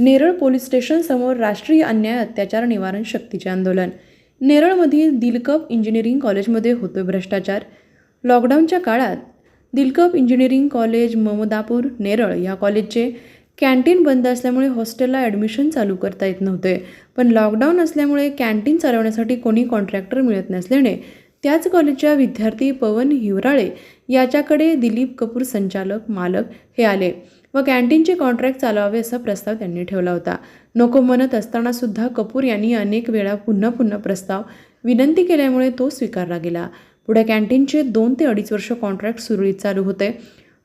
Neral police स्टेशनसमोर राष्ट्रीय अन्याय अत्याचार निवारण शक्तीचे आंदोलन. नेरळमधील दिलकप इंजिनिअरिंग कॉलेजमध्ये होतोय भ्रष्टाचार. लॉकडाऊनच्या काळात दिलकप इंजिनिअरिंग कॉलेज ममदापूर नेरळ या कॉलेजचे कॅन्टीन बंद असल्यामुळे हॉस्टेलला ॲडमिशन चालू करता येत नव्हते. पण लॉकडाऊन असल्यामुळे कॅन्टीन चालवण्यासाठी कोणी कॉन्ट्रॅक्टर मिळत नसल्याने त्याच कॉलेजच्या विद्यार्थी पवन हिवराळे याच्याकडे दिलीप कपूर संचालक मालक हे आले. व कॅन्टीनचे कॉन्ट्रॅक्ट चालवावे असा प्रस्ताव त्यांनी ठेवला होता. नको म्हणत असतानासुद्धा कपूर यांनी अनेक वेळा पुन्हा पुन्हा प्रस्ताव विनंती केल्यामुळे तो स्वीकारला गेला. पुढे कॅन्टीनचे दोन ते अडीच वर्ष कॉन्ट्रॅक्ट सुरळीत चालू होते.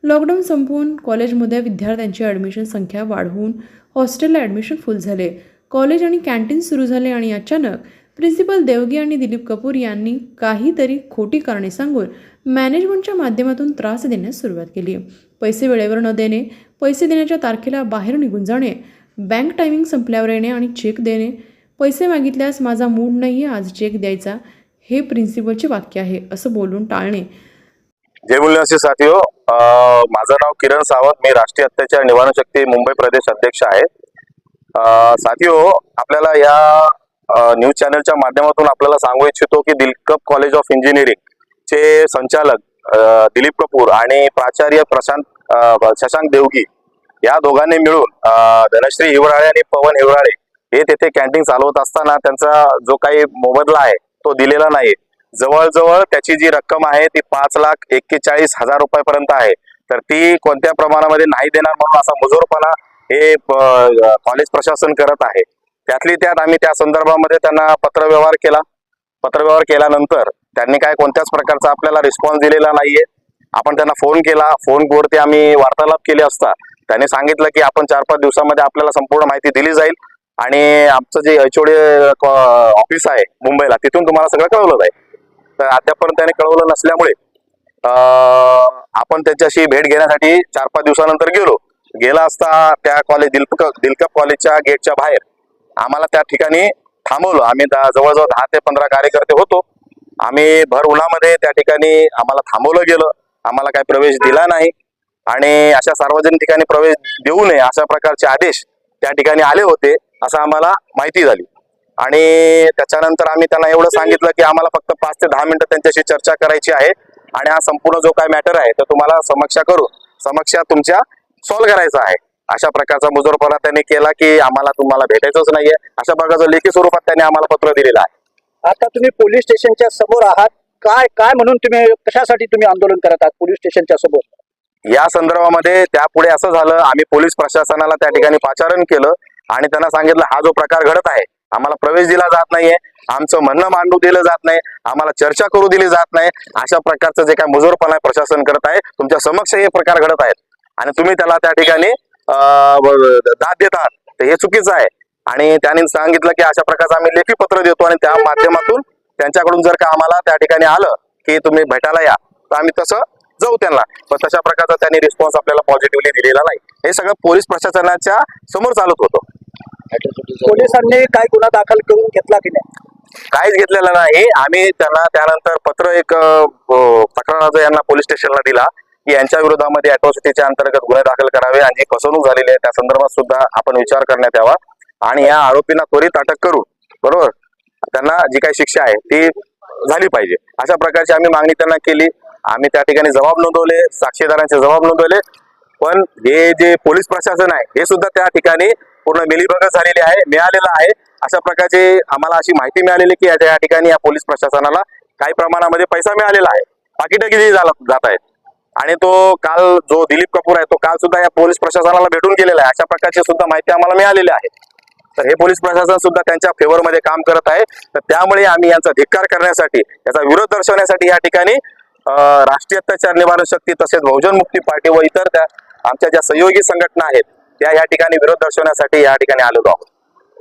लॉकडाऊन संपवून कॉलेजमध्ये विद्यार्थ्यांची ॲडमिशन संख्या वाढवून हॉस्टेलला ॲडमिशन फुल झाले. कॉलेज आणि कॅन्टीन सुरू झाले आणि अचानक प्रिन्सिपल देवगी आणि दिलीप कपूर यांनी काहीतरी खोटी कारणे सांगून मॅनेजमेंटच्या माध्यमातून त्रास देण्यास सुरुवात केली. पैसे वेळेवर न देणे पैसे देण्याच्या तारखेला बाहेर निघून जाणे बँक टायमिंग संपल्यावर येणे आणि चेक देणे पैसे मागितल्यास माझा मूड नाही आज चेक द्यायचा हे प्रिन्सिपलचे वाक्य आहे असं बोलून टाळणे. जय मूल्यवासी साथी हो माझं नाव किरण सावंत मी राष्ट्रीय अत्याचार निवारण शक्ती मुंबई प्रदेश अध्यक्ष आहे. साथी हो आपल्याला या न्यूज चॅनलच्या माध्यमातून आपल्याला सांगू इच्छितो की दिलकप कॉलेज ऑफ इंजिनिअरिंग चे संचालक दिलीप कपूर आणि प्राचार्य प्रशांत शशांक देवगी या दोघांनी मिळून धनश्री हिवराळे आणि पवन हिवराळे हे तेथे कॅन्टीन चालवत असताना त्यांचा जो काही मोबदला आहे तो दिलेला नाही. जवळजवळ त्याची जी रक्कम आहे ती पाच लाख एक्केचाळीस हजार रुपयापर्यंत आहे. तर ती कोणत्या प्रमाणामध्ये नाही देणार म्हणून असा मुजोरपणा हे कॉलेज प्रशासन करत आहे. त्यातली त्यात आम्ही त्या संदर्भामध्ये त्यांना पत्रव्यवहार केला. पत्रव्यवहार केल्यानंतर त्यांनी काय कोणत्याच प्रकारचा आपल्याला रिस्पॉन्स दिलेला नाहीये. आपण त्यांना फोन केला. फोनवरती आम्ही वार्तालाप केले असता. त्यांनी सांगितलं की आपण चार पाच दिवसामध्ये आपल्याला संपूर्ण माहिती दिली जाईल आणि आमचं जे एचओडी ऑफिस आहे मुंबईला तिथून तुम्हाला सगळं कळवलं जाईल. तर अद्यापर्यंत त्याने कळवलं नसल्यामुळे आपण त्याच्याशी भेट घेण्यासाठी चार पाच दिवसानंतर गेलो. गेला असता त्या कॉलेज दिलक दिलकप कॉलेजच्या गेटच्या बाहेर. आम्हाला त्या ठिकाणी थांबवलं. आम्ही दहा जवळजवळ दहा ते पंधरा कार्यकर्ते होतो. आम्ही भर उन्हामध्ये त्या ठिकाणी आम्हाला थांबवलं गेलं. आम्हाला काही प्रवेश दिला नाही. आणि अशा सार्वजनिक ठिकाणी प्रवेश देऊ नये अशा प्रकारचे आदेश त्या ठिकाणी आले होते असं आम्हाला माहिती झाली. आणि त्याच्यानंतर आम्ही त्यांना एवढं सांगितलं की आम्हाला फक्त पाच ते दहा मिनिटं त्यांच्याशी चर्चा करायची आहे. आणि हा संपूर्ण जो काय मॅटर आहे तो तुम्हाला समक्षा करू समक्षा तुमच्या सॉल्व्ह करायचा आहे. अशा प्रकारचा मुजोरपणा त्यांनी केला की आम्हाला तुम्हाला भेटायचंच नाहीये. अशा प्रकारचं लेखी स्वरूपात त्यांनी आम्हाला पत्र दिलेलं आहे. आता तुम्ही पोलीस स्टेशनच्या समोर आहात. काय काय म्हणून तुम्ही कशासाठी तुम्ही आंदोलन करत आहात पोलीस स्टेशनच्या समोर? या संदर्भामध्ये त्यापुढे असं झालं आम्ही पोलीस प्रशासनाला त्या ठिकाणी पाचारण केलं आणि त्यांना सांगितलं हा जो प्रकार घडत आहे आम्हाला प्रवेश दिला जात नाहीये आमचं म्हणणं मांडू दिलं जात नाही आम्हाला चर्चा करू दिली जात नाही. अशा प्रकारचं जे काय मुजोरपणा प्रशासन करत आहे तुमच्या समक्ष हे प्रकार घडत आहेत. आणि तुम्ही त्याला त्या ठिकाणी दाद देत आहात तर हे चुकीचं आहे. आणि त्यांनी सांगितलं की अशा प्रकारचं आम्ही लेखी पत्र देतो आणि त्या माध्यमातून त्यांच्याकडून जर का आम्हाला त्या ठिकाणी आलं की तुम्ही भेटायला या तर आम्ही तसं जाऊ त्यांना. पण तशा प्रकारचा त्यांनी रिस्पॉन्स आपल्याला पॉझिटिव्हली दिलेला नाही. हे सगळं पोलीस प्रशासनाच्या समोर चालत होतं. पोलिसांनी काय गुन्हा दाखल करून घेतला की नाही? काहीच घेतलेलं नाही. आम्ही त्यांना त्यानंतर पत्र एक तक्रार यांना पोलीस स्टेशनला दिला. की यांच्या विरोधामध्ये अॅट्रॉसिटीच्या अंतर्गत गुन्हे दाखल करावे आणि जी फसवणूक झालेली आहे. त्या संदर्भात सुद्धा आपण विचार करण्यात यावा. आणि या आरोपींना त्वरित अटक करू. बरोबर? त्यांना जी काही शिक्षा आहे ती झाली पाहिजे. अशा प्रकारची आम्ही मागणी त्यांना केली. आम्ही त्या ठिकाणी जबाब नोंदवले साक्षीदारांचे जबाब नोंदवले. पण हे जे पोलीस प्रशासन आहे हे सुद्धा त्या ठिकाणी पूर्ण मिलीभगत झालेली आहे मिळालेलं आहे. अशा प्रकारचे आम्हाला अशी माहिती मिळालेली की या- या ठिकाणी या पोलीस प्रशासनाला काही प्रमाणामध्ये पैसा मिळालेला आहे. पाकिटं किती झाला- जात आहेत. आणि तो काल जो दिलीप कपूर आहे तो काल सुद्धा या पोलीस प्रशासनाला भेटून गेलेला आहे. अशा प्रकारची सुद्धा माहिती आम्हाला मिळालेली आहे. तर हे पोलीस प्रशासन सुद्धा त्यांच्या फेवरमध्ये काम करत आहे. तर त्यामुळे आम्ही यांचा धिक्कार करण्यासाठी याचा विरोध दर्शवण्यासाठी या ठिकाणी राष्ट्रीय अत्याचार निवारण शक्ती तसेच बहुजन मुक्ती पार्टी व इतर त्या आमच्या ज्या सहयोगी संघटना आहेत त्या या ठिकाणी विरोध दर्शवण्यासाठी या ठिकाणी आलेलो आहोत.